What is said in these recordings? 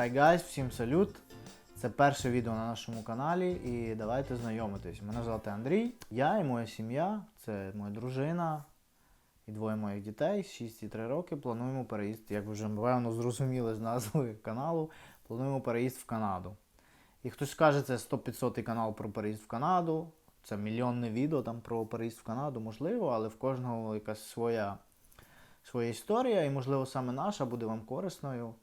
Hi guys, всім салют! Це перше відео на нашому каналі і давайте знайомитись. Мене звати Андрій, я і моя сім'я, це моя дружина і двоє моїх дітей, 6 і 3 роки. Плануємо переїзд, як ви вже певно зрозуміли з назви каналу, плануємо переїзд в Канаду. І хтось скаже, це 100-500 канал про переїзд в Канаду. Це мільйонне відео там про переїзд в Канаду, можливо, але в кожного якась своя, своя історія, і, можливо, саме наша буде вам корисною.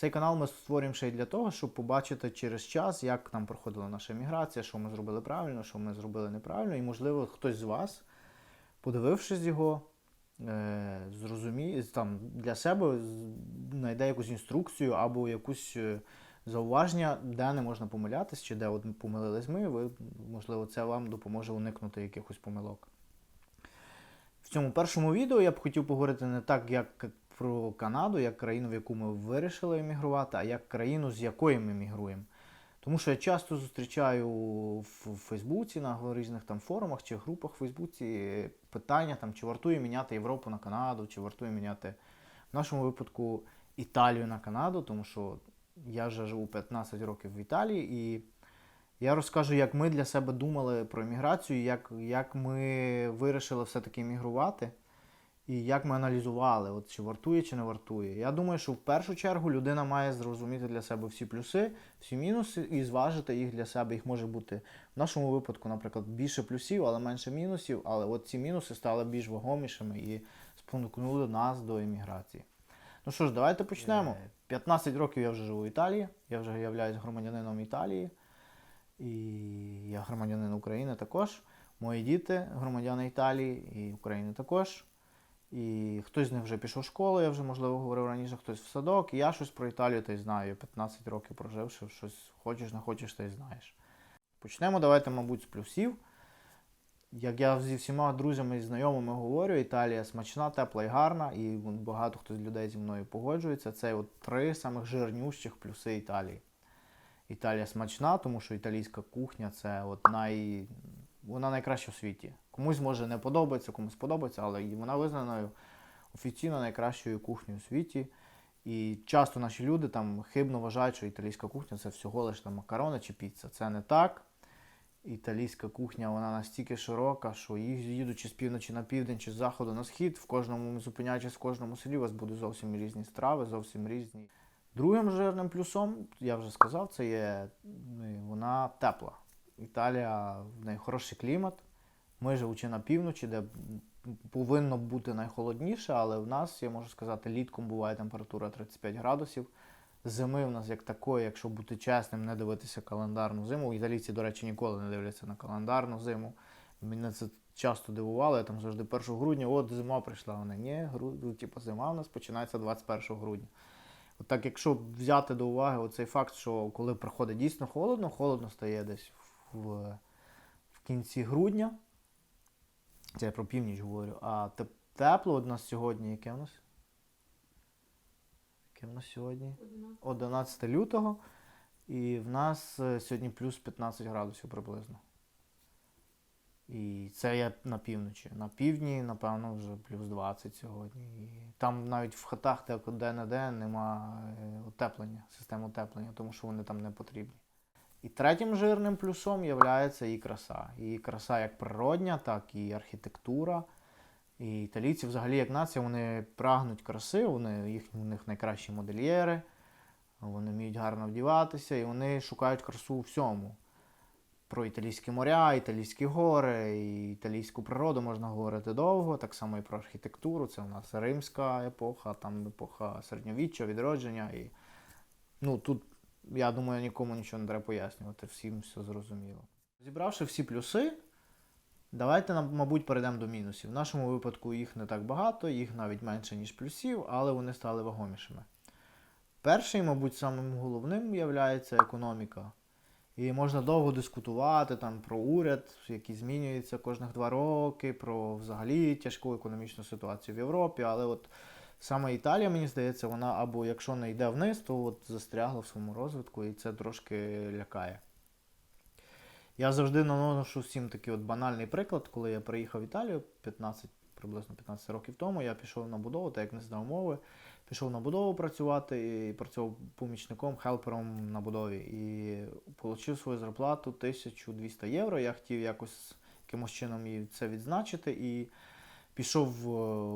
Цей канал ми створюємо ще й для того, щоб побачити через час, як нам проходила наша міграція, що ми зробили правильно, що ми зробили неправильно. І, можливо, хтось з вас, подивившись його, е, зрозуміє там для себе знайде якусь інструкцію або якусь е, зауваження, де не можна помилятись, чи де помилились ми. Ви, можливо, це вам допоможе уникнути якихось помилок. В цьому першому відео я б хотів поговорити не так, як про Канаду, як країну, в яку ми вирішили емігрувати, а як країну, з якої ми мігруємо. Тому що я часто зустрічаю в Фейсбуці на різних там форумах чи групах в Фейсбуці питання, там, чи вартує міняти Європу на Канаду, чи вартує міняти в нашому випадку Італію на Канаду, тому що я вже живу 15 років в Італії і я розкажу, як ми для себе думали про еміграцію, як, як ми вирішили все-таки емігрувати, і як ми аналізували, от, чи вартує, чи не вартує. Я думаю, що в першу чергу людина має зрозуміти для себе всі плюси, всі мінуси і зважити їх для себе. Їх може бути в нашому випадку, наприклад, більше плюсів, але менше мінусів. Але от ці мінуси стали більш вагомішими і спонукнули нас до еміграції. Ну що ж, давайте почнемо. 15 років я вже живу в Італії, я вже являюсь громадянином Італії. І я громадянин України також. Мої діти громадяни Італії і України також. І хтось з них вже пішов в школу, я вже, можливо, говорив раніше, хтось в садок. І я щось про Італію та й знаю. Я 15 років проживши, щось хочеш, не хочеш, та й знаєш. Почнемо, давайте, мабуть, з плюсів. Як я зі всіма друзями і знайомими говорю, Італія смачна, тепла і гарна, і багато хто з людей зі мною погоджується. Це от три самих жирнющих плюси Італії. Італія смачна, тому що італійська кухня це от най... вона найкраща в світі. Комусь може не подобається, комусь подобається, але вона визнаною офіційно найкращою кухнею у світі. І часто наші люди там хибно вважають, що італійська кухня це всього лише там макарони чи піца. Це не так. Італійська кухня вона настільки широка, що їх їдучи з півночі на південь чи з заходу на схід, в кожному зупиняючись в кожному селі, у вас будуть зовсім різні страви, зовсім різні. Другим жирним плюсом, я вже сказав, це є ну, вона тепла. Італія в неї хороший клімат. Ми живучи на півночі, де повинно бути найхолодніше, але в нас, я можу сказати, літком буває температура 35 градусів. Зими в нас як такої, якщо бути чесним, не дивитися календарну зиму. Італійці, до речі, ніколи не дивляться на календарну зиму. Мене це часто дивувало, я там завжди 1 грудня, от зима прийшла. Вони ні, гру... типу, зима в нас починається 21 грудня. От так, якщо взяти до уваги оцей факт, що коли приходить дійсно холодно, холодно стає десь в, в кінці грудня. Це я про північ говорю. А теп- тепло у нас сьогодні, яке в нас? Яке в нас сьогодні? 11 лютого. І в нас е, сьогодні плюс 15 градусів приблизно. І це я на півночі. На півдні, напевно, вже плюс 20 сьогодні. І там навіть в хатах де- де-не-де нема е, утеплення, системи утеплення, тому що вони там не потрібні. І третім жирним плюсом є і краса. І краса як природня, так і архітектура. І італійці взагалі як нація, вони прагнуть краси, вони, їх, у них найкращі модельєри, вони вміють гарно вдіватися, і вони шукають красу у всьому. Про італійські моря, італійські гори, і італійську природу можна говорити довго, так само і про архітектуру. Це у нас римська епоха, там епоха середньовіччя, відродження. І, ну, тут, я думаю, нікому нічого не треба пояснювати, всім все зрозуміло. Зібравши всі плюси, давайте, мабуть, перейдемо до мінусів. В нашому випадку їх не так багато, їх навіть менше, ніж плюсів, але вони стали вагомішими. Перший, мабуть, самим головним є економіка. І можна довго дискутувати там про уряд, який змінюється кожних два роки, про взагалі тяжку економічну ситуацію в Європі. Але от саме Італія, мені здається, вона або якщо не йде вниз, то от застрягла в своєму розвитку, і це трошки лякає. Я завжди наношу всім такий от банальний приклад, коли я приїхав в Італію 15 приблизно 15 років тому. Я пішов на будову, так як не знав мови. Пішов на будову працювати і працював помічником, хелпером на будові. І отримав свою зарплату 1200 євро. Я хотів якось якимось чином це відзначити. І пішов в,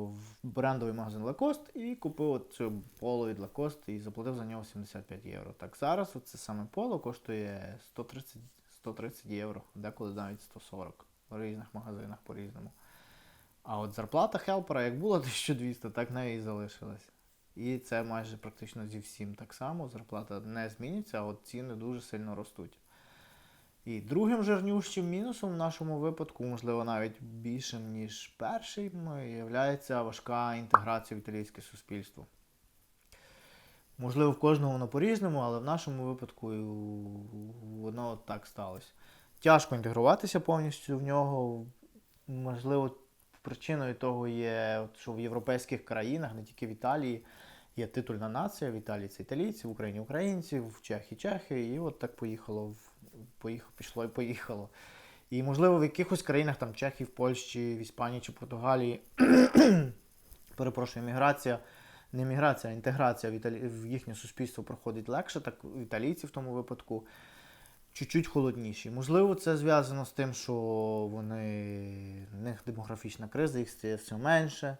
в брендовий магазин Lacoste і купив от цю поло від Lacoste і заплатив за нього 75 євро. Так зараз це саме поло коштує 130, 130 євро, деколи навіть 140 в різних магазинах по-різному. А от зарплата хелпера як була 1200, так неї і залишилась. І це майже практично зі всім так само. Зарплата не зміниться, а от ціни дуже сильно ростуть. І другим жирнющим мінусом в нашому випадку, можливо, навіть більшим, ніж перший, є важка інтеграція в італійське суспільство. Можливо, в кожного воно по-різному, але в нашому випадку воно так сталося. Тяжко інтегруватися повністю в нього. Можливо, причиною того є, що в європейських країнах, не тільки в Італії, є титульна нація. В Італії це італійці, в Україні українці, в Чехії чехи. І от так поїхало, в- поїхало, пішло і поїхало. І, можливо, в якихось країнах, там Чехії, в Польщі, в Іспанії чи Португалії, перепрошую, міграція, не міграція, а інтеграція в, італі... в їхнє суспільство проходить легше, так у італійці в тому випадку чуть-чуть холодніші. Можливо, це зв'язано з тим, що вони в них демографічна криза, їх стає все менше.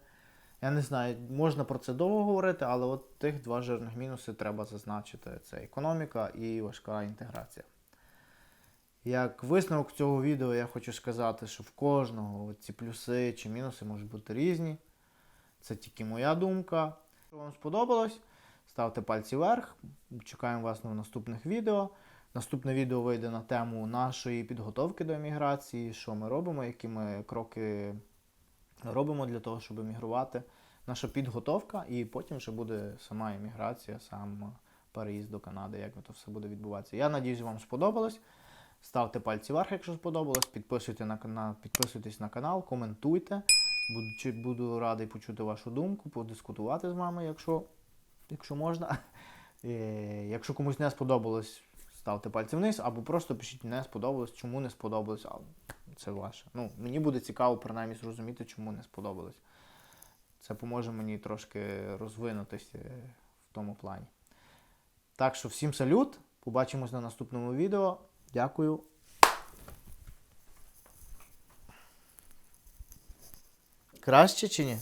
Я не знаю, можна про це довго говорити, але от тих два жирних мінуси треба зазначити: це економіка і важка інтеграція. Як висновок цього відео я хочу сказати, що в кожного ці плюси чи мінуси можуть бути різні. Це тільки моя думка. Якщо вам сподобалось, ставте пальці вверх. Чекаємо вас на наступних відео. Наступне відео вийде на тему нашої підготовки до еміграції, що ми робимо, які ми кроки робимо для того, щоб емігрувати. Наша підготовка, і потім вже буде сама еміграція, сам переїзд до Канади, як це все буде відбуватися. Я надіюсь, вам сподобалось. Ставте пальці вверх, якщо сподобалось. Підписуйте на, на, підписуйтесь на канал, коментуйте. Буду, буду радий почути вашу думку, подискутувати з вами, якщо, якщо можна. Е, Якщо комусь не сподобалось, ставте пальці вниз, або просто пишіть не сподобалось, чому не сподобалось, а це ваше. Ну, мені буде цікаво принаймні зрозуміти, чому не сподобалось. Це поможе мені трошки розвинутися в тому плані. Так що всім салют. Побачимось на наступному відео. Дякую. Краще чи ні?